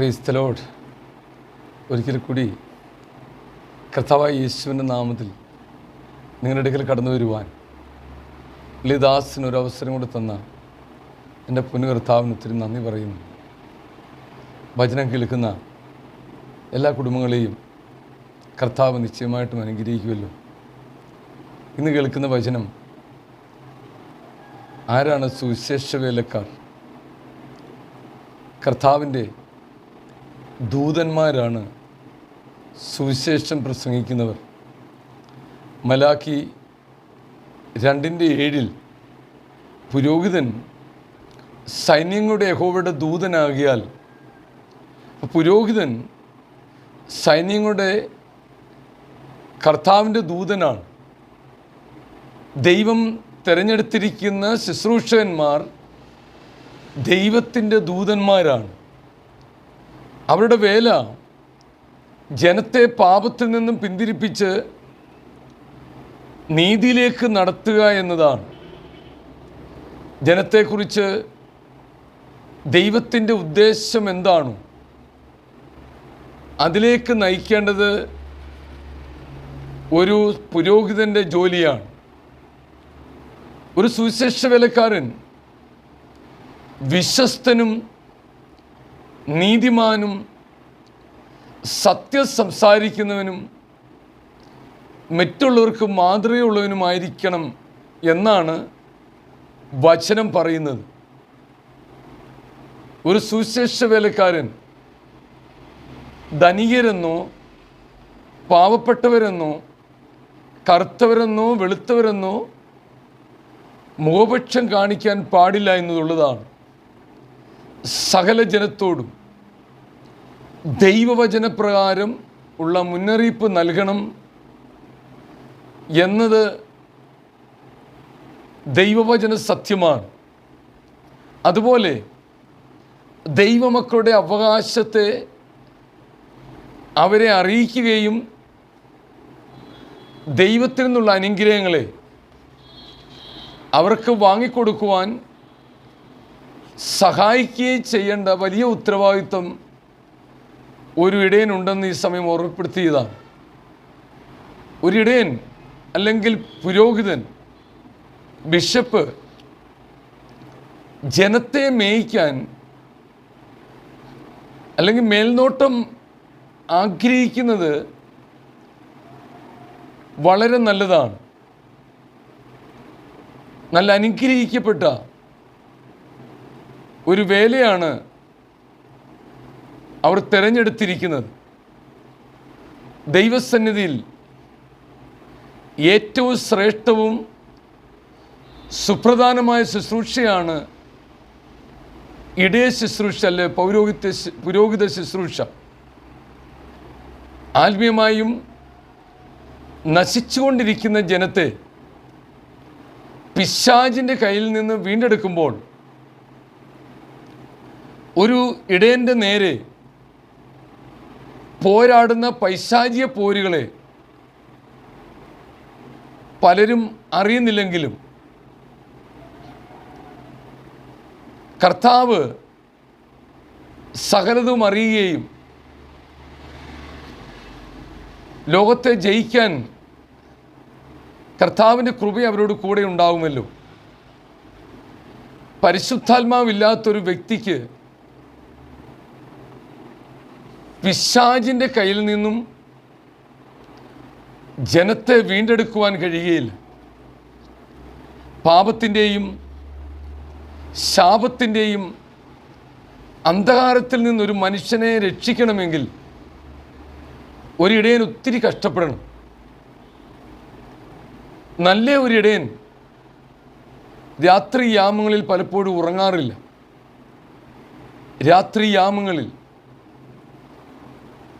ക്രൈസ്തലോട് ഒരിക്കൽ കൂടി കർത്താവായ യേശുവിന്റെ നാമത്തിൽ നിങ്ങളുടെ അടുക്കൽ കടന്നു വരുവാൻ ലളിദാസിന് ഒരു അവസരം കൂടി തന്ന എന്റെ പുനർത്താവിന് ഒത്തിരി നന്ദി പറയുന്നു. ഭജനം കേൾക്കുന്ന എല്ലാ കുടുംബങ്ങളെയും കർത്താവ് നിശ്ചയമായിട്ടും അനുഗ്രഹിക്കുമല്ലോ ഇന്ന് കേൾക്കുന്ന വചനം ആരാണ് സുവിശേഷ വേലക്കാർ? കർത്താവിന്റെ ദൂതന്മാരാണ് സുവിശേഷം പ്രസംഗിക്കുന്നവർ. മലാഖി രണ്ടിന്റെ ഏഴിൽ പുരോഹിതൻ സൈന്യങ്ങളുടെ യഹോവയുടെ ദൂതനാകിയാൽ പുരോഹിതൻ സൈന്യങ്ങളുടെ കർത്താവിന്റെ ദൂതനാണ്. ദൈവം തിരഞ്ഞെടുത്തിരിക്കുന്ന ശുശ്രൂഷകന്മാർ ദൈവത്തിന്റെ ദൂതന്മാരാണ്. അവരുടെ വേല ജനത്തെ പാപത്തിൽ നിന്നും പിന്തിരിപ്പിച്ച് നീതിയിലേക്ക് നടത്തുക എന്നതാണ്. ജനത്തെക്കുറിച്ച് ദൈവത്തിന്റെ ഉദ്ദേശം എന്താണ് അതിലേക്ക് നയിക്കേണ്ടത് ഒരു പുരോഹിതന്റെ ജോലിയാണ്. ഒരു സുവിശേഷ വേലക്കാരൻ വിശ്വസ്തനും നീതിമാനും സത്യം സംസാരിക്കുന്നവനും മറ്റുള്ളവർക്ക് മാതൃകയുള്ളവനുമായിരിക്കണം എന്നാണ് വചനം പറയുന്നത്. ഒരു സുവിശേഷ വേലക്കാരൻ ധനികരെന്നോ പാവപ്പെട്ടവരെന്നോ കറുത്തവരെന്നോ വെളുത്തവരെന്നോ മുഖപക്ഷം കാണിക്കാൻ പാടില്ല എന്നതുള്ളതാണ് സകല ജനത്തോടും ദൈവവചനപ്രകാരം ഉള്ള മുന്നറിയിപ്പ് നൽകണം എന്നത് ദൈവവചന സത്യമാണ്. അതുപോലെ ദൈവമക്കളുടെ അവകാശത്തെ അവരെ അറിയിക്കുകയും ദൈവത്തിൽ നിന്നുള്ള അനുഗ്രഹങ്ങളെ അവർക്ക് വാങ്ങിക്കൊടുക്കുവാൻ സഹായിക്കുകയും ചെയ്യേണ്ട വലിയ ഉത്തരവാദിത്വം ഒരു ഇടയനുണ്ടെന്ന് ഈ സമയം ഓർമ്മപ്പെടുത്തിയതാണ്. ഒരിടയൻ അല്ലെങ്കിൽ പുരോഹിതൻ ബിഷപ്പ് ജനത്തെ മേയിക്കാൻ അല്ലെങ്കിൽ മേൽനോട്ടം ആഗ്രഹിക്കുന്നത് വളരെ നല്ലതാണ്. നല്ല അനുഗ്രഹിക്കപ്പെട്ട ഒരു വേലയാണ് അവർ തിരഞ്ഞെടുത്തിരിക്കുന്നത്. ദൈവസന്നിധിയിൽ ഏറ്റവും ശ്രേഷ്ഠവും സുപ്രധാനമായ ശുശ്രൂഷയാണ് ഇടയ ശുശ്രൂഷ അല്ലെ പൗരോഹിത്യ പുരോഹിത ശുശ്രൂഷ. ആത്മീയമായും നശിച്ചുകൊണ്ടിരിക്കുന്ന ജനത്തെ പിശാജിന്റെ കയ്യിൽ നിന്ന് വീണ്ടെടുക്കുമ്പോൾ ഒരു ഇടയന്റെ നേരെ പോരാടുന്ന പൈശാചിയ പോരുകളെ പലരും അറിയുന്നില്ലെങ്കിലും കർത്താവ് സകലതും അറിയുകയും ലോകത്തെ ജയിക്കാൻ കർത്താവിന്റെ കൃപ അവരോട് കൂടെ ഉണ്ടാവുമല്ലോ. പരിശുദ്ധാത്മാവില്ലാത്തൊരു വ്യക്തിക്ക് പിശാജിന്റെ കയ്യിൽ നിന്നും ജനത്തെ വീണ്ടെടുക്കുവാൻ കഴിയുകയില്ല. പാപത്തിന്റെയും ശാപത്തിന്റെയും അന്ധകാരത്തിൽ നിന്നൊരു മനുഷ്യനെ രക്ഷിക്കണമെങ്കിൽ ഒരിടയൻ ഒത്തിരി കഷ്ടപ്പെടണം. നല്ല ഒരിടയൻ രാത്രി യാമങ്ങളിൽ പലപ്പോഴും ഉറങ്ങാറില്ല. രാത്രി യാമങ്ങളിൽ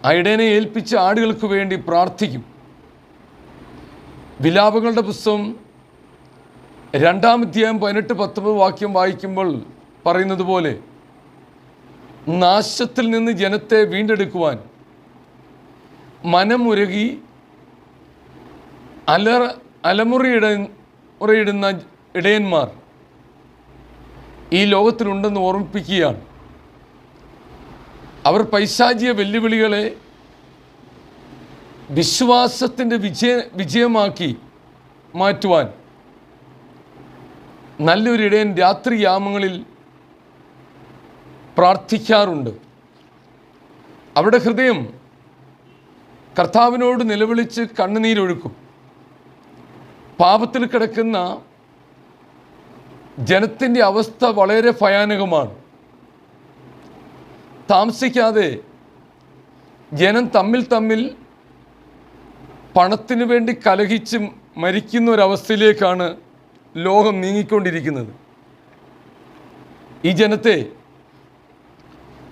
ഇടയനെ ഏൽപ്പിച്ച ആടുകൾക്ക് വേണ്ടി പ്രാർത്ഥിക്കും. വിലാപങ്ങളുടെ പുസ്തകം രണ്ടാം അധ്യായം പതിനെട്ട് പത്തൊമ്പത് വാക്യം വായിക്കുമ്പോൾ പറയുന്നത് പോലെ നാശത്തിൽ നിന്ന് ജനത്തെ വീണ്ടെടുക്കുവാൻ മനമുരുകി അല അലമുറയിട മുറയിടുന്ന ഇടയന്മാർ ഈ ലോകത്തിലുണ്ടെന്ന് ഓർമ്മിപ്പിക്കുകയാണ്. അവർ പൈശാചിയ വെല്ലുവിളികളെ വിശ്വാസത്തിന്റെ വിജയ വിജയമാക്കി മാറ്റുവാൻ നല്ലൊരിടയൻ രാത്രിയാമങ്ങളിൽ പ്രാർത്ഥിക്കാറുണ്ട്. അവരുടെ ഹൃദയം കർത്താവിനോട് നിലവിളിച്ച് കണ്ണുനീരൊഴുക്കും. പാപത്തിൽ കിടക്കുന്ന ജനത്തിന്റെ അവസ്ഥ വളരെ ഭയാനകമാണ്. താമസിക്കാതെ ജനം തമ്മിൽ തമ്മിൽ പണത്തിനു വേണ്ടി കലഹിച്ച് മരിക്കുന്ന ഒരവസ്ഥയിലേക്കാണ് ലോകം നീങ്ങിക്കൊണ്ടിരിക്കുന്നത്. ഈ ജനത്തെ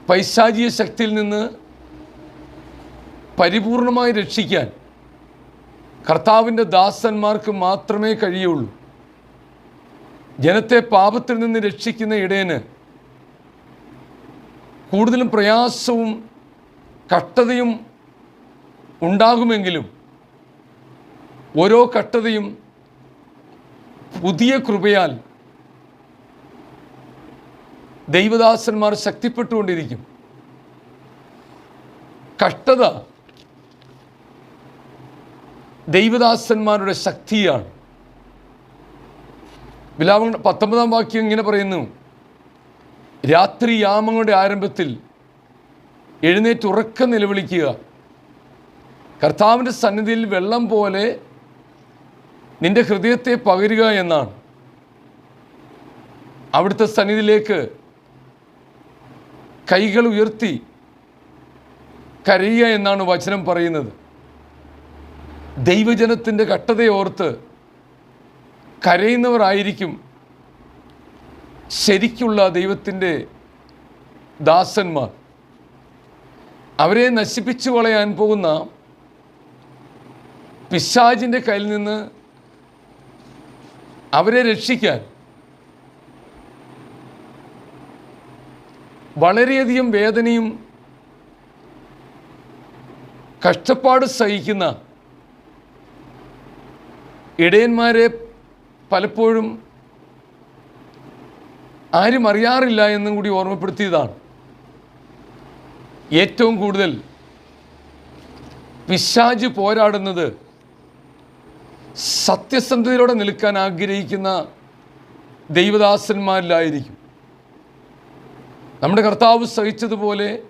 പൈശാചിക ശക്തിയിൽ നിന്ന് പരിപൂർണമായി രക്ഷിക്കാൻ കർത്താവിന്റെ ദാസന്മാർക്ക് മാത്രമേ കഴിയുള്ളൂ. ജനത്തെ പാപത്തിൽ നിന്ന് രക്ഷിക്കുന്ന ഇടയന് കൂടുതലും പ്രയാസവും കഷ്ടതയും ഉണ്ടാകുമെങ്കിലും ഓരോ കഷ്ടതയും പുതിയ കൃപയാൽ ദൈവദാസന്മാർ ശക്തിപ്പെട്ടുകൊണ്ടിരിക്കും. കഷ്ടത ദൈവദാസന്മാരുടെ ശക്തിയാണ്. വിലാപ പത്തൊമ്പതാം വാക്യം ഇങ്ങനെ പറയുന്നു. രാത്രി യാമങ്ങളുടെ ആരംഭത്തിൽ എഴുന്നേറ്റ് ഉറക്കം നിലവിളിക്കുക. കർത്താവിന്റെ സന്നിധിയിൽ വെള്ളം പോലെ നിന്റെ ഹൃദയത്തെ പകരുക എന്നാണ്. അവിടുത്തെ സന്നിധിയിലേക്ക് കൈകൾ ഉയർത്തി കരയുക എന്നാണ് വചനം പറയുന്നത്. ദൈവജനത്തിന്റെ കട്ടതയോർത്ത് കരയുന്നവരായിരിക്കും ശരിക്കുള്ള ദൈവത്തിന്റെ ദാസന്മാർ. അവരെ നശിപ്പിച്ചു കളയാൻ പോകുന്ന പിശാജിന്റെ കയ്യിൽ നിന്ന് അവരെ രക്ഷിക്കാൻ വളരെയധികം വേദനയും കഷ്ടപ്പാട് സഹിക്കുന്ന ഇടയന്മാരെ പലപ്പോഴും ആരും അറിയാറില്ല എന്നും കൂടി ഓർമ്മപ്പെടുത്തിയതാണ്. ഏറ്റവും കൂടുതൽ പിശാജ് പോരാടുന്നത് സത്യസന്ധതയോടെ നിൽക്കാൻ ആഗ്രഹിക്കുന്ന ദൈവദാസന്മാരിലായിരിക്കും. നമ്മുടെ കർത്താവ് സഹിച്ചതുപോലെ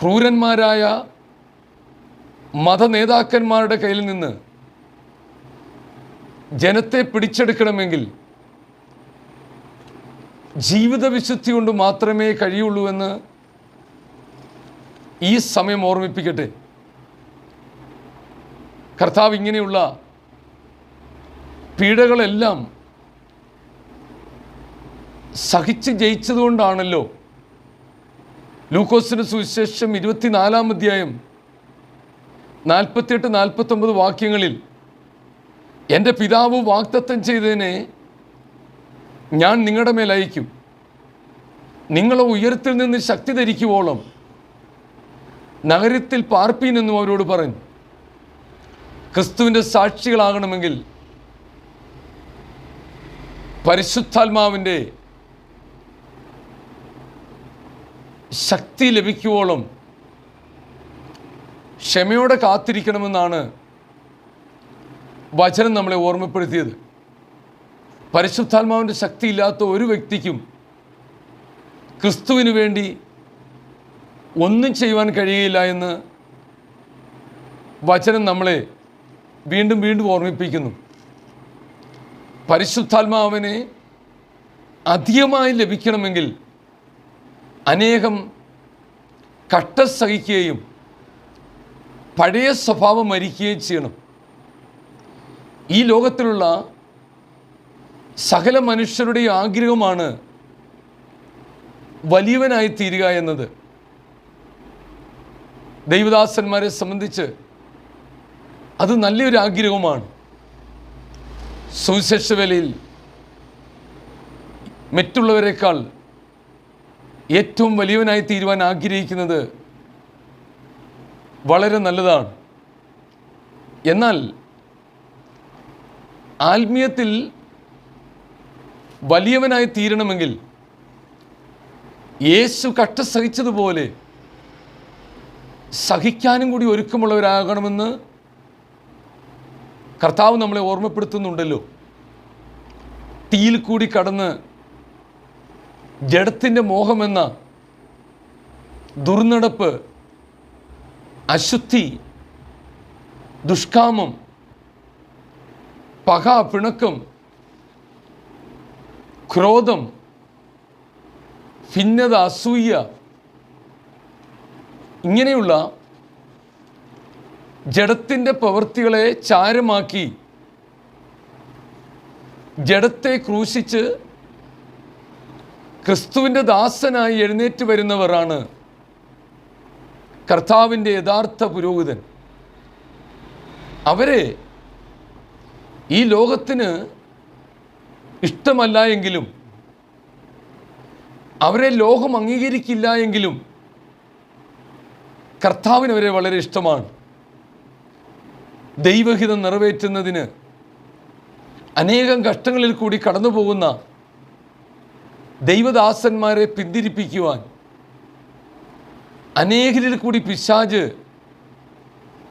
ക്രൂരന്മാരായ മതനേതാക്കന്മാരുടെ കയ്യിൽ നിന്ന് ജനത്തെ പിടിച്ചെടുക്കണമെങ്കിൽ ജീവിത വിശുദ്ധി കൊണ്ട് മാത്രമേ കഴിയുള്ളൂ എന്ന് ഈ സമയം ഓർമ്മിപ്പിക്കട്ടെ. കർത്താവ് ഇങ്ങനെയുള്ള പീഡകളെല്ലാം സഹിച്ച് ജയിച്ചതുകൊണ്ടാണല്ലോ ലൂക്കോസിന് സുവിശേഷം ഇരുപത്തിനാലാം അധ്യായം നാൽപ്പത്തിയെട്ട് നാൽപ്പത്തൊമ്പത് വാക്യങ്ങളിൽ എന്റെ പിതാവ് വാഗ്ദത്തം ചെയ്തതിനെ ഞാൻ നിങ്ങളുടെ മേൽ അയക്കും. നിങ്ങളെ ഉയരത്തിൽ നിന്ന് ശക്തി ധരിക്കുവോളം നഗരത്തിൽ പാർപ്പീൻ എന്നും അവരോട് പറഞ്ഞു ക്രിസ്തുവിന്റെ സാക്ഷികളാകണമെങ്കിൽ പരിശുദ്ധാത്മാവിന്റെ ശക്തി ലഭിക്കുവോളം ക്ഷമയോടെ കാത്തിരിക്കണമെന്നാണ് വചനം നമ്മളെ ഓർമ്മപ്പെടുത്തിയത്. പരിശുദ്ധാത്മാവിന്റെ ശക്തി ഇല്ലാത്ത ഒരു വ്യക്തിക്കും ക്രിസ്തുവിന് വേണ്ടി ഒന്നും ചെയ്യുവാൻ കഴിയില്ല എന്ന് വചനം നമ്മളെ വീണ്ടും വീണ്ടും ഓർമ്മിപ്പിക്കുന്നു. പരിശുദ്ധാത്മാവിനെ അധികമായി ലഭിക്കണമെങ്കിൽ അനേകം കട്ട സഹിക്കുകയും പഴയ സ്വഭാവം മരിക്കുകയും ചെയ്യണം. ഈ ലോകത്തിലുള്ള സകല മനുഷ്യരുടെയും ആഗ്രഹമാണ് വലിയവനായി തീരുക എന്നത്. ദൈവദാസന്മാരെ സംബന്ധിച്ച് അത് നല്ലൊരു ആഗ്രഹമാണ് സുവിശേഷ വേലയിൽ മറ്റുള്ളവരെക്കാൾ ഏറ്റവും വലിയവനായി തീരുവാൻ ആഗ്രഹിക്കുന്നത് വളരെ നല്ലതാണ്. എന്നാൽ ആത്മീയത്തിൽ വലിയവനായി തീരണമെങ്കിൽ യേശു കട്ട സഹിച്ചതുപോലെ സഹിക്കാനും കൂടി ഒരുക്കമുള്ളവരാകണമെന്ന് കർത്താവ് നമ്മളെ ഓർമ്മപ്പെടുത്തുന്നുണ്ടല്ലോ. തീയിൽ കൂടി കടന്ന് ജഡത്തിന്റെ മോഹമെന്ന ദുർനടപ്പ് അശുദ്ധി ദുഷ്കാമം പക പിണക്കം ക്രോധം ഭിന്നത അസൂയ ഇങ്ങനെയുള്ള ജഡത്തിന്റെ പ്രവൃത്തികളെ ചാരമാക്കി ജഡത്തെ ക്രൂശിച്ച് ക്രിസ്തുവിന്റെ ദാസനായി എഴുന്നേറ്റ് വരുന്നവരാണ് കർത്താവിന്റെ യഥാർത്ഥ പുരോഹിതൻ. അവരെ ഈ ലോകത്തിന് ഇഷ്ടമല്ല എങ്കിലും അവരെ ലോകം അംഗീകരിക്കില്ല എങ്കിലും കർത്താവിന് അവരെ വളരെ ഇഷ്ടമാണ്. ദൈവഹിതം നിറവേറ്റുന്നതിന് അനേകം കഷ്ടങ്ങളിൽ കൂടി കടന്നു പോകുന്ന ദൈവദാസന്മാരെ പിന്തിരിപ്പിക്കുവാൻ അനേകരിൽ കൂടി പിശാജ്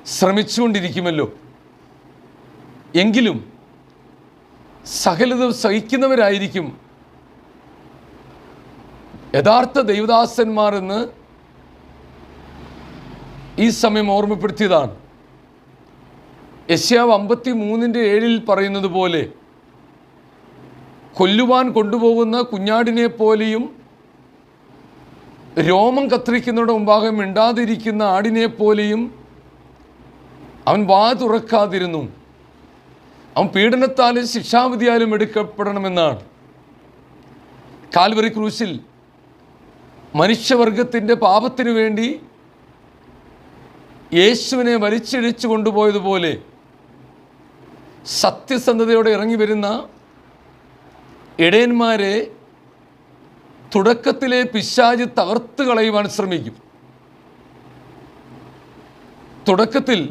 ശ്രമിച്ചുകൊണ്ടിരിക്കുമല്ലോ. എങ്കിലും സകലതും സഹിക്കുന്നവരായിരിക്കും. യഥാർത്ഥ ദൈവദാസന്മാർ എന്ന് ഈ സമയം ഓർമ്മപ്പെടുത്തിയതാണ്. യശ്യാവ് അമ്പത്തി മൂന്നിന്റെ ഏഴിൽ പറയുന്നത് പോലെ കൊല്ലുവാൻ കൊണ്ടുപോകുന്ന കുഞ്ഞാടിനെ പോലെയും രോമം കത്തിരിക്കുന്നവരുടെ മുമ്പാകെ മിണ്ടാതിരിക്കുന്ന ആടിനെ പോലെയും അവൻ വാ തുറക്കാതിരുന്നു. അവൻ പീഡനത്താലും ശിക്ഷാവിധിയാലും എടുക്കപ്പെടണമെന്നാണ്. കാൽവറി ക്രൂശിൽ മനുഷ്യവർഗത്തിന്റെ പാപത്തിനു വേണ്ടി യേശുവിനെ വലിച്ചിഴിച്ചു കൊണ്ടുപോയതുപോലെ സത്യസന്ധതയോടെ ഇറങ്ങി വരുന്ന ഇടയന്മാരെ തുടക്കത്തിലെ പിശാജ് തകർത്ത് കളയുവാൻ ശ്രമിക്കും. തുടക്കത്തിൽ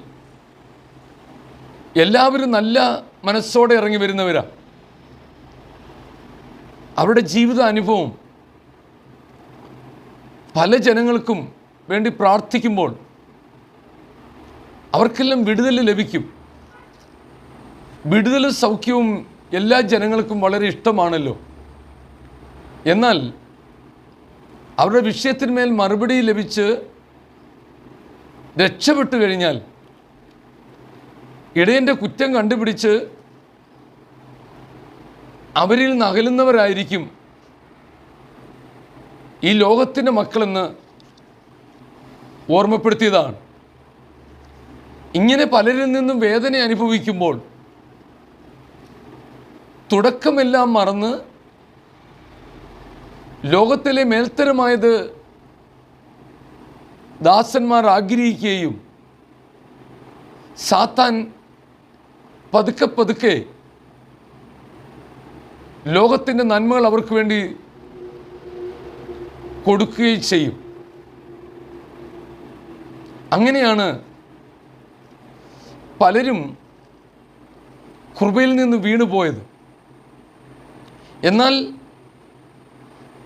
എല്ലാവരും നല്ല മനസ്സോടെ ഇറങ്ങി വരുന്നവരാ. അവരുടെ ജീവിത അനുഭവം പല ജനങ്ങൾക്കും വേണ്ടി പ്രാർത്ഥിക്കുമ്പോൾ അവർക്കെല്ലാം വിടുതൽ ലഭിക്കും. വിടുതലും സൗഖ്യവും എല്ലാ ജനങ്ങൾക്കും വളരെ ഇഷ്ടമാണല്ലോ. എന്നാൽ അവരുടെ വിഷയത്തിന്മേൽ മറുപടി ലഭിച്ച് രക്ഷപ്പെട്ടു കഴിഞ്ഞാൽ ഇടയന്റെ കുറ്റം കണ്ടുപിടിച്ച് അവരിൽ നിന്ന് അകലുന്നവരായിരിക്കും ഈ ലോകത്തിന്റെ മക്കളെന്ന് ഓർമ്മപ്പെടുത്തിയതാണ്. ഇങ്ങനെ പലരിൽ നിന്നും വേദന അനുഭവിക്കുമ്പോൾ തുടക്കമെല്ലാം മറന്ന് ലോകത്തിലെ മേൽത്തരമായത് ദാസന്മാർ ആഗ്രഹിക്കുകയും സാത്താൻ പതുക്കെ പതുക്കെ ലോകത്തിന്റെ നന്മകൾ അവർക്ക് വേണ്ടി കൊടുക്കുകയും ചെയ്യും. അങ്ങനെയാണ് പലരും കൃപയിൽ നിന്ന് വീണുപോയത് എന്നാൽ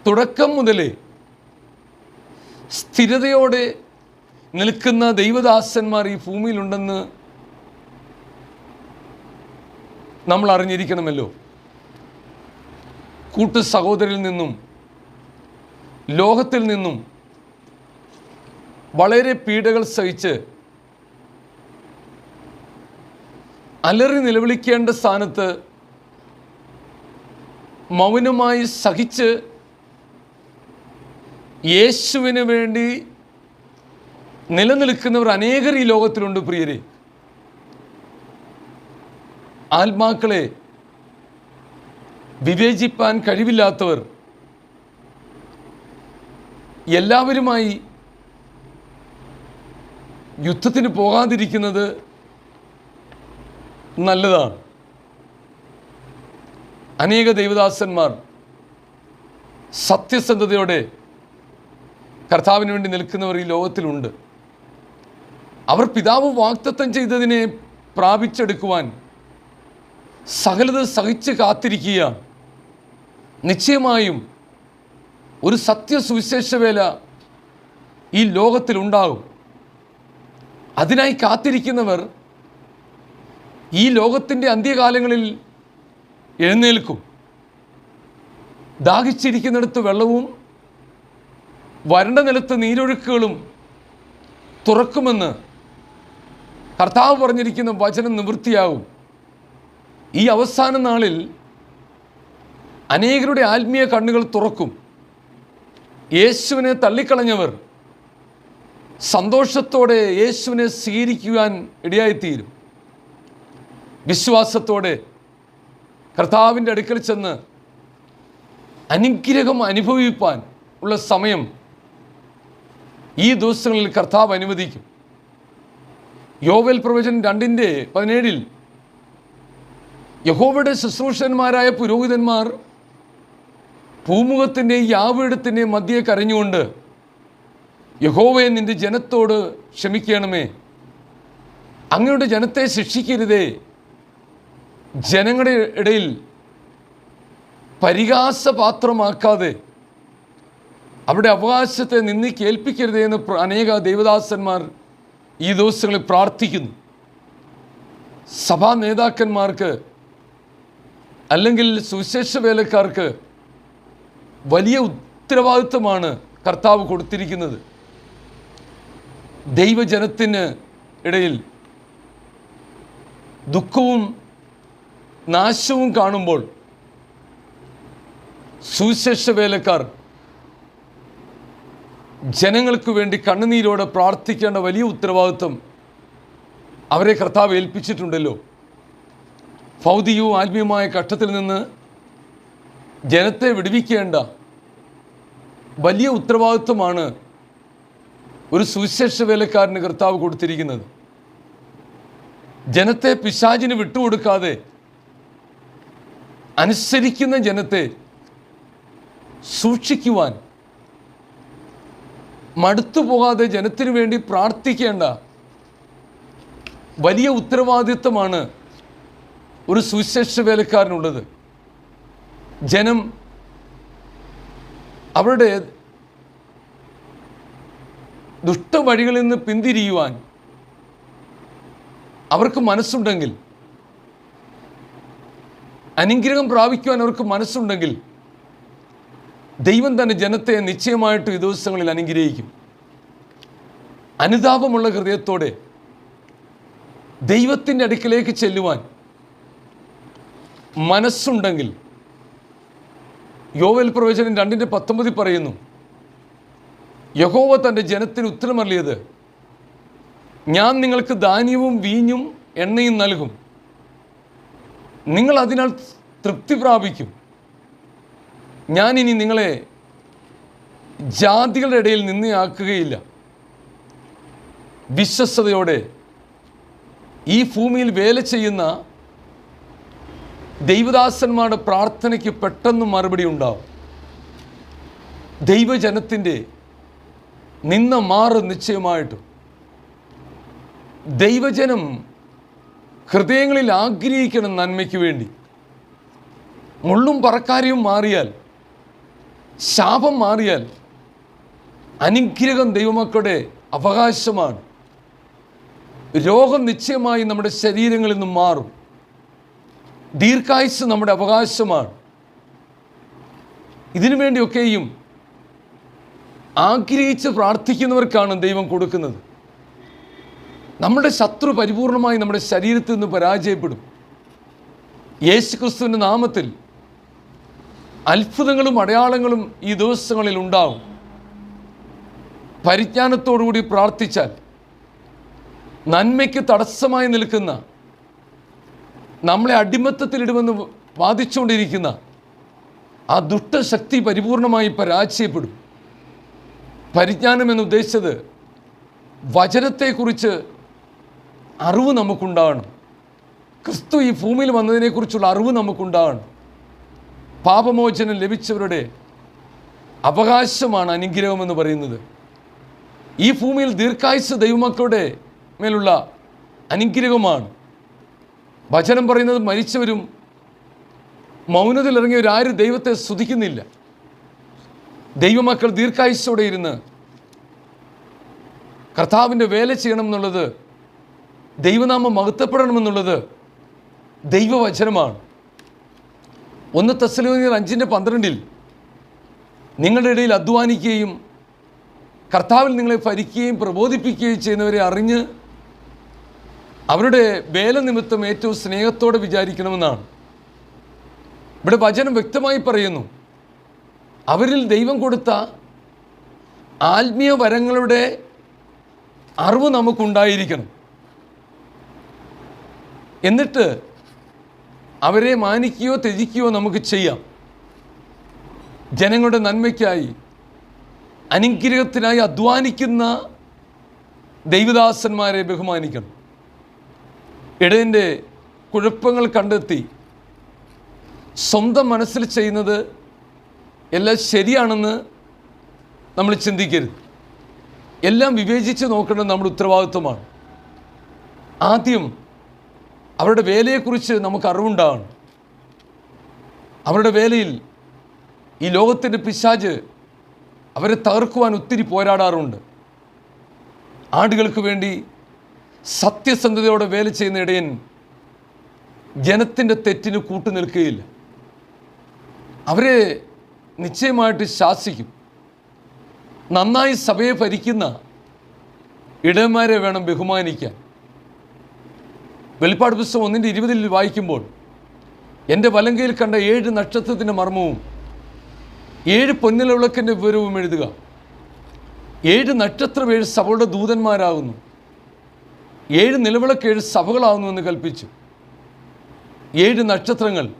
തുടക്കം മുതലേ സ്ഥിരതയോടെ നിൽക്കുന്ന ദൈവദാസന്മാർ ഈ ഭൂമിയിലുണ്ടെന്ന് നമ്മൾ അറിഞ്ഞിരിക്കണമല്ലോ കൂട്ടു സഹോദരിൽ നിന്നും ലോകത്തിൽ നിന്നും വളരെ പീഡകൾ സഹിച്ച് അലറി നിലവിളിക്കേണ്ട സ്ഥാനത്ത് മൗനമായി സഹിച്ച് യേശുവിന് വേണ്ടി നിലനിൽക്കുന്നവർ അനേകർ ഈ ലോകത്തിലുണ്ട് പ്രിയരെ. ആത്മാക്കളെ വിവേചിപ്പാൻ കഴിവില്ലാത്തവർ എല്ലാവരുമായി യുദ്ധത്തിന് പോകാതിരിക്കുന്നത് നല്ലതാണ്. അനേക ദൈവദാസന്മാർ സത്യസന്ധതയോടെ കർത്താവിന് വേണ്ടി നിൽക്കുന്നവർ ഈ ലോകത്തിലുണ്ട്. അവർ പിതാവ് വാക്തത്വം ചെയ്തതിനെ പ്രാപിച്ചെടുക്കുവാൻ സകലത സഹിച്ച് കാത്തിരിക്കുക. നിശ്ചയമായും ഒരു സത്യ സുവിശേഷ വേല ഈ ലോകത്തിലുണ്ടാകും. അതിനായി കാത്തിരിക്കുന്നവർ ഈ ലോകത്തിന്റെ അന്ത്യകാലങ്ങളിൽ എഴുന്നേൽക്കും. ദാഹിച്ചിരിക്കുന്നിടത്ത് വെള്ളവും വരണ്ട നിലത്ത് നീരൊഴുക്കുകളും തുറക്കുമെന്ന് കർത്താവ് പറഞ്ഞിരിക്കുന്ന വചനം നിവൃത്തിയാകും. ഈ അവസാന നാളിൽ അനേകരുടെ ആത്മീയ കണ്ണുകൾ തുറക്കും. യേശുവിനെ തള്ളിക്കളഞ്ഞവർ സന്തോഷത്തോടെ യേശുവിനെ സ്വീകരിക്കുവാൻ ഇടയായിത്തീരും. വിശ്വാസത്തോടെ കർത്താവിന്റെ അടുക്കൽ ചെന്ന് അനുഗ്രഹം അനുഭവിപ്പാൻ ഉള്ള സമയം ഈ ദിവസങ്ങളിൽ കർത്താവ് അനുവദിക്കും. യോവൽ പ്രവചൻ രണ്ടിന്റെ പതിനേഴിൽ യഹോവയുടെ ശുശ്രൂഷന്മാരായ പുരോഹിതന്മാർ ഭൂമുഖത്തിന്റെയും യാവീടത്തിന്റെയും മധ്യേ കരഞ്ഞുകൊണ്ട് യഹോവയെ നിന്റെ ജനത്തോട് ക്ഷമിക്കണമേ. അങ്ങയുടെ ജനത്തെ ശിക്ഷിക്കരുതേ. ജനങ്ങളുടെ ഇടയിൽ പരിഹാസപാത്രമാക്കാതെ അവിടെ അവകാശത്തെ നിന്നി കേൾപ്പിക്കരുതേ എന്ന് അനേക ദേവദാസന്മാർ ഈ ദിവസങ്ങളിൽ പ്രാർത്ഥിക്കുന്നു. സഭാ നേതാക്കന്മാർക്ക് അല്ലെങ്കിൽ സുവിശേഷ വേലക്കാർക്ക് വലിയ ഉത്തരവാദിത്വമാണ് കർത്താവ് കൊടുത്തിരിക്കുന്നത്. ദൈവജനത്തിന് ഇടയിൽ ദുഃഖവും നാശവും കാണുമ്പോൾ സുവിശേഷ വേലക്കാർ ജനങ്ങൾക്ക് വേണ്ടി കണ്ണുനീരോടെ പ്രാർത്ഥിക്കേണ്ട വലിയ ഉത്തരവാദിത്വം അവരെ കർത്താവ് ഏൽപ്പിച്ചിട്ടുണ്ടല്ലോ. ഭൗതികവും ആത്മീയമായ കഷ്ടത്തിൽ നിന്ന് ജനത്തെ വിടുവിക്കേണ്ട വലിയ ഉത്തരവാദിത്വമാണ് ഒരു സുവിശേഷ വേലക്കാരന് കർത്താവ് കൊടുത്തിരിക്കുന്നത്. ജനത്തെ പിശാചിന് വിട്ടുകൊടുക്കാതെ അനുസരിക്കുന്ന ജനത്തെ സൂക്ഷിക്കുവാൻ മടുത്തു പോകാതെ ജനത്തിനു വേണ്ടി പ്രാർത്ഥിക്കേണ്ട വലിയ ഉത്തരവാദിത്വമാണ് ഒരു സുവിശേഷ വേലക്കാരനുള്ളത് ജനം അവരുടെ ദുഷ്ടവഴികളിൽ നിന്ന് പിന്തിരിയുവാൻ അവർക്ക് മനസ്സുണ്ടെങ്കിൽ അനുഗ്രഹം പ്രാപിക്കുവാൻ അവർക്ക് മനസ്സുണ്ടെങ്കിൽ ദൈവം തന്നെ ജനത്തെ നിശ്ചയമായിട്ട് ഈ ദിവസങ്ങളിൽ അനുഗ്രഹിക്കും. അനുതാപമുള്ള ഹൃദയത്തോടെ ദൈവത്തിന്റെ അടുക്കിലേക്ക് ചെല്ലുവാൻ മനസ്സുണ്ടെങ്കിൽ യോവൽ പ്രവചനം രണ്ടിന്റെ പത്തൊമ്പതിൽ പറയുന്നു യഹോവ തന്റെ ജനത്തിന് ഉത്തരമറിയത് ഞാൻ നിങ്ങൾക്ക് ധാന്യവും വീഞ്ഞും എണ്ണയും നൽകും. നിങ്ങൾ അതിനാൽ തൃപ്തി പ്രാപിക്കും. ഞാനിനി നിങ്ങളെ ജാതികളുടെ ഇടയിൽ നിന്നയാക്കുകയില്ല വിശ്വസ്തയോടെ ഈ ഭൂമിയിൽ വേല ചെയ്യുന്ന ദൈവദാസന്മാരുടെ പ്രാർത്ഥനയ്ക്ക് പെട്ടെന്ന് മറുപടി ഉണ്ടാവും. ദൈവജനത്തിന്റെ നിന്ന മാറ് നിശ്ചയമായിട്ടും. ദൈവജനം ഹൃദയങ്ങളിൽ ആഗ്രഹിക്കണം നന്മയ്ക്ക് വേണ്ടി. മുള്ളും പറക്കാരിയും മാറിയാൽ ശാപം മാറിയാൽ അനുഗ്രഹം ദൈവമക്കളുടെ അവകാശമാണ്. രോഗം നിശ്ചയമായി നമ്മുടെ ശരീരങ്ങളിൽ നിന്നും മാറും. ദീർഘായുസ് നമ്മുടെ അവകാശമാണ്. ഇതിനു വേണ്ടിയൊക്കെയും ആഗ്രഹിച്ച് പ്രാർത്ഥിക്കുന്നവർക്കാണ് ദൈവം കൊടുക്കുന്നത്. നമ്മുടെ ശത്രു പരിപൂർണമായി നമ്മുടെ ശരീരത്തിൽ നിന്ന് പരാജയപ്പെടും. യേശു ക്രിസ്തുവിന്റെ നാമത്തിൽ അത്ഭുതങ്ങളും അടയാളങ്ങളും ഈ ദിവസങ്ങളിൽ ഉണ്ടാവും. പരിജ്ഞാനത്തോടുകൂടി പ്രാർത്ഥിച്ചാൽ നന്മയ്ക്ക് തടസ്സമായി നിൽക്കുന്ന നമ്മളെ അടിമത്തത്തിലിടുമെന്ന് വാദിച്ചുകൊണ്ടിരിക്കുന്ന ആ ദുഷ്ടശക്തി പരിപൂർണമായി പരാജയപ്പെടും പരിജ്ഞാനം എന്ന് ഉദ്ദേശിച്ചത് വചനത്തെക്കുറിച്ച് അറിവ് നമുക്കുണ്ടാകണം. ക്രിസ്തു ഈ ഭൂമിയിൽ വന്നതിനെക്കുറിച്ചുള്ള അറിവ് നമുക്കുണ്ടാകണം. പാപമോചനം ലഭിച്ചവരുടെ അവകാശമാണ് അനുഗ്രഹമെന്ന് പറയുന്നത്. ഈ ഭൂമിയിൽ ദീർഘായുസ് ദൈവമക്കളുടെ മേലുള്ള അനുഗ്രഹമാണ്. വചനം പറയുന്നത് മരിച്ചവരും മൗനത്തിൽ ദൈവത്തെ സ്തുതിക്കുന്നില്ല. ദൈവമക്കൾ ദീർഘായുസോടെ ഇരുന്ന് കർത്താവിന്റെ വേല ചെയ്യണം എന്നുള്ളത് ദൈവനാമം മഹത്വപ്പെടണമെന്നുള്ളത് ദൈവവചനമാണ്. ഒന്ന് തെസ്സലോനിയർ അഞ്ചിന്റെ പന്ത്രണ്ടിൽ നിങ്ങളുടെ ഇടയിൽ അധ്വാനിക്കുകയും കർത്താവിൽ നിങ്ങളെ ഭരിക്കുകയും പ്രബോധിപ്പിക്കുകയും ചെയ്യുന്നവരെ അറിഞ്ഞ് അവരുടെ വേല നിമിത്തം ഏറ്റവും സ്നേഹത്തോടെ വിചാരിക്കണമെന്നാണ്. ഇവിടെ വചനം വ്യക്തമായി പറയുന്നു. അവരിൽ ദൈവം കൊടുത്ത ആത്മീയ വരങ്ങളുടെ അറിവ് നമുക്കുണ്ടായിരിക്കണം. എന്നിട്ട് അവരെ മാനിക്കുകയോ ത്യജിക്കുകയോ നമുക്ക് ചെയ്യാം. ജനങ്ങളുടെ നന്മയ്ക്കായി അനുഗ്രഹത്തിനായി അധ്വാനിക്കുന്ന ദൈവദാസന്മാരെ ബഹുമാനിക്കണം. ഇടയന്റെ കുഴപ്പങ്ങൾ കണ്ടെത്തി. സ്വന്തം മനസ്സിൽ ചെയ്യുന്നത് എല്ലാം ശരിയാണെന്ന് നമ്മൾ ചിന്തിക്കരുത്. എല്ലാം വിവേചിച്ച് നോക്കേണ്ടത് നമ്മുടെ ഉത്തരവാദിത്വമാണ്. ആദ്യം അവരുടെ വേലയെക്കുറിച്ച് നമുക്ക് അറിവുണ്ടാകണം. അവരുടെ വേലയിൽ ഈ ലോകത്തിന്റെ പിശാജ് അവരെ തകർക്കുവാൻ ഒത്തിരി പോരാടാറുണ്ട്. ആടുകൾക്ക് വേണ്ടി സത്യസന്ധതയോടെ വേല ചെയ്യുന്ന ഇടയൻ ജനത്തിന്റെ തെറ്റിന് കൂട്ടുനിൽക്കുകയില്ല അവരെ നിശ്ചയമായിട്ട് ശാസിക്കും. നന്നായി സഭയെ ഭരിക്കുന്ന ഇടയന്മാരെ വേണം ബഹുമാനിക്കാൻ. വെളിപ്പാട് പുസ്തകം ഒന്നിന്റെ ഇരുപതിൽ വായിക്കുമ്പോൾ എന്റെ വലങ്കയിൽ കണ്ട ഏഴ് നക്ഷത്രത്തിന്റെ മർമ്മവും ഏഴ് പൊന്നിലവിളക്കിന്റെ വിവരവും എഴുതുക. ഏഴ് നക്ഷത്രം ഏഴ് സഭയുടെ ദൂതന്മാരാകുന്നു. ഏഴ് നിലവിളക്ക് ഏഴ് സഭകളാകുന്നു എന്ന് കൽപ്പിച്ചു. ഏഴ് നക്ഷത്രങ്ങൾ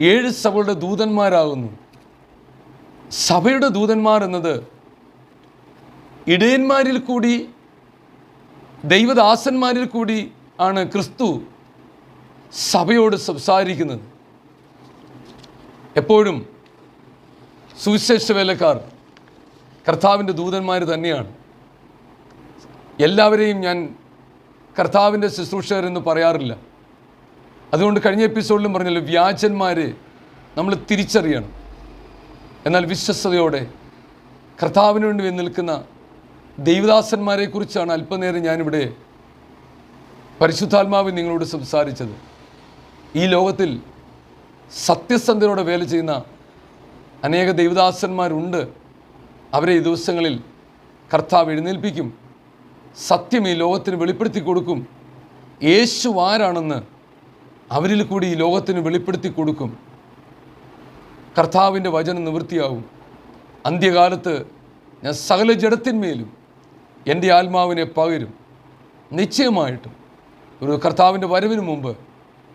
ഏഴ് സഭകളുടെ ദൂതന്മാരാകുന്നു സഭയുടെ ദൂതന്മാർ എന്നത് ഇടയന്മാരിൽ കൂടി ദൈവദാസന്മാരിൽ കൂടി ആണ് ക്രിസ്തു സഭയോട് സംസാരിക്കുന്നത്. എപ്പോഴും സുവിശേഷ വേലക്കാർ കർത്താവിന്റെ ദൂതന്മാർ തന്നെയാണ്. എല്ലാവരെയും ഞാൻ കർത്താവിന്റെ ശുശ്രൂഷകരെന്ന് പറയാറില്ല. അതുകൊണ്ട് കഴിഞ്ഞ എപ്പിസോഡിലും പറഞ്ഞല്ലോ വ്യാജന്മാർ നമ്മൾ തിരിച്ചറിയണം. എന്നാൽ വിശ്വസ്തയോടെ കർത്താവിന് വേണ്ടി നിൽക്കുന്ന ദൈവദാസന്മാരെക്കുറിച്ചാണ് അല്പനേരം ഞാനിവിടെ പരിശുദ്ധാത്മാവ് നിങ്ങളോട് സംസാരിച്ചത്. ഈ ലോകത്തിൽ സത്യസന്ധയോടെ വേല ചെയ്യുന്ന അനേക ദൈവദാസന്മാരുണ്ട്. അവരെ ഈ ദിവസങ്ങളിൽ കർത്താവ് എഴുന്നേൽപ്പിക്കും. സത്യം ഈ ലോകത്തിന് വെളിപ്പെടുത്തി കൊടുക്കും. യേശു ആരാണെന്ന് അവരിൽ കൂടി ഈ ലോകത്തിന് വെളിപ്പെടുത്തി കൊടുക്കും. കർത്താവിന്റെ വചനം നിവൃത്തിയാവും. അന്ത്യകാലത്ത് ഞാൻ സകല ജഡത്തിന്മേലും എന്റെ ആത്മാവിനെ പകരും. നിശ്ചയമായിട്ടും ഒരു കർത്താവിന്റെ വരവിന് മുമ്പ്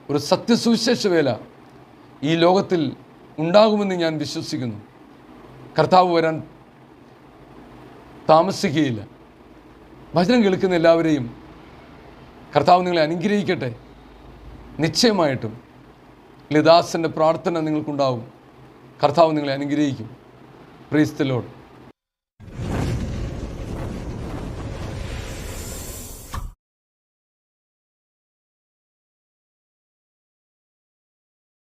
ഒരു സത്യസുവിശേഷ വേല ഈ ലോകത്തിൽ ഉണ്ടാകുമെന്ന് ഞാൻ വിശ്വസിക്കുന്നു. കർത്താവ് വരാൻ താമസിക്കുകയില്ല. വചനം കേൾക്കുന്ന എല്ലാവരെയും കർത്താവ് നിങ്ങളെ അനുഗ്രഹിക്കട്ടെ. നിശ്ചയമായിട്ടും ലതാസന്റെ പ്രാർത്ഥന നിങ്ങൾക്കുണ്ടാവും. കർത്താവ് നിങ്ങളെ അനുഗ്രഹിക്കും. പ്രീസ്തലോട്